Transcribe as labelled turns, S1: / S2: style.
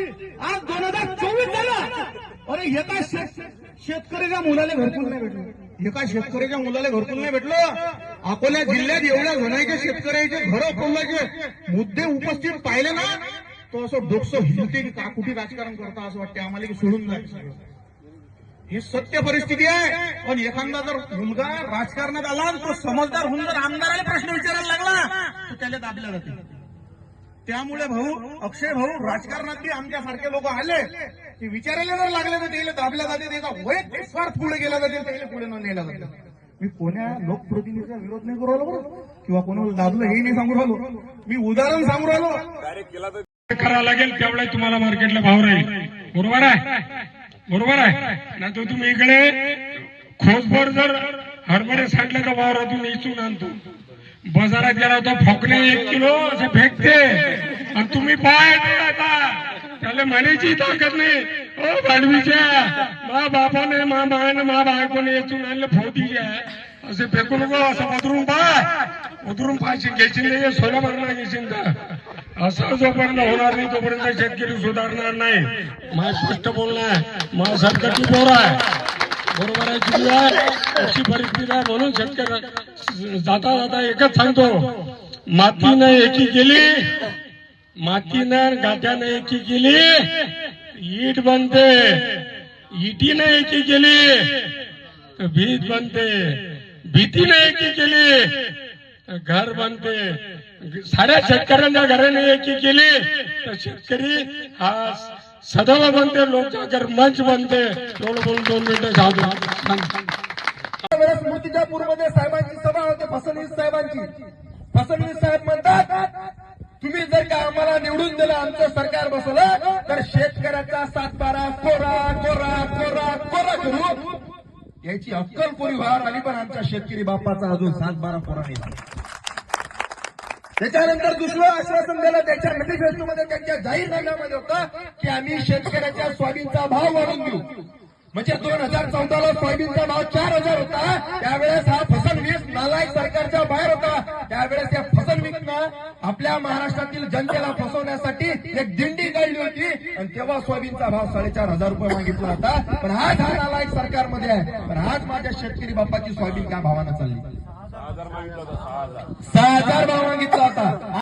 S1: आज दोन हजार चोवीस झालं. अरे एका शेत- शेतकऱ्याच्या मुलाला घरकुल नाही भेटलं. एका शेतकऱ्याच्या मुलाला घरकुल नाही भेटलं? अकोला जिल्ह्यात एवढ्या घणायच्या शेतकऱ्याचे घर अकोल्याचे मुद्दे उपस्थित पाहिले ना तो असं डोकसं हिंदते की का कुठे राजकारण करता असं वाटते आम्हाला की सोडून जायचं ही सत्य परिस्थिती आहे. पण एखादा जर मुलगा राजकारणात आला तो समजदार होऊन जर आमदाराला प्रश्न विचारायला लागला तर त्याला दाबल्या जाते. त्यामुळे भाऊ अक्षय भाऊ राजकारणातली आमच्यासारखे लोक आले की विचारायला जर लागले तर त्याला दाबल्या जाते त्याचा वैयक्तिक स्वार्थ पुढे गेला जाते त्याला पुढे न नेला जाते मी कोण्या लोकप्रतिनिधीचा विरोध नाही करू आलो किंवा कोणाला दाबलं हे नाही सांगू राहिलो. मी उदाहरण सांगू राहिलो.
S2: करावं लागेल तेवढा तुम्हाला मार्केटला भाव राहील. बरोबर आहे? बरोबर आहे? ना तो तुम्ही इकडे खोसभर जर हरभरे सांडले तर वावरातून इचून आणतो. बाजारात गेला होता फोकले एक किलो असं फेकते. आणि तुम्ही पाय आता. त्याला म्हणायची ताकद नाही. ओ भाडवीच्या मा बापाने मा मायाने मा बायकोने इचून आणलं फोतीच्या असे फेकू नको असं उतरून पाय. उतरून पायची घ्यायची नाही सोला भरणा घ्यायची का असं जोपर्यंत होणार नाही तोपर्यंत शेतकरी सुधारणार नाही. मा स्पष्ट बोलणार मा मला सरकारची बोर आहे. बरोबर आहे चुकी आहे? अशी परिस्थिती आहे म्हणून शेतकरी जाता जाता एकच सांगतो मातीनं एकी केली मातीनं गाठ्यानं एकी केली ईट बनते इटीनं एकी केली तर भीत बनते भीतीनं एकी केली घर बनते. साऱ्या शेतकऱ्यांच्या घराने एकी केली तर शेतकरी हा सदैव बनते लोकजागर मंच बनते. दोन बोलून दोन मिनिटं जाऊ
S1: वेळेस मूर्तिजापूरमध्ये साहेब सभा होते फडणवीस साहेबांची फडणवीस साहेब म्हणतात तुम्ही जर का आम्हाला निवडून दिलं आमचं सरकार बसवलं तर शेतकऱ्याचा सातबारा कोरा कोरा कोरा कोरा करू. याची अक्कल कोरी व्हार आली पण आमच्या शेतकरी बापाचा अजून सातबारा कोरा नाही त्याच्यानंतर दुसरं आश्वासन दिलं त्याच्या मॅनिफेस्टोमध्ये त्यांच्या जाहीरनाम्यामध्ये होतं की आम्ही शेतकऱ्याच्या सोयाबीनचा भाव वाढून देऊ. म्हणजे दोन हजार चौदाला सोयाबीनचा भाव चार हजार होता त्यावेळेस हा फसल वीस नालायक सरकारच्या बाहेर होता. त्यावेळेस या फसलवीसनं आपल्या महाराष्ट्रातील जनतेला फसवण्यासाठी एक दिंडी काढली होती. आणि तेव्हा सोयाबीनचा भाव साडेचार हजार रुपये मागितला होता. पण आज हा नालायक सरकारमध्ये आहे. पण आज माझ्या शेतकरी बापाची सोयाबीन काय भावानं चालली. सहा हजार भाव मागितला होता.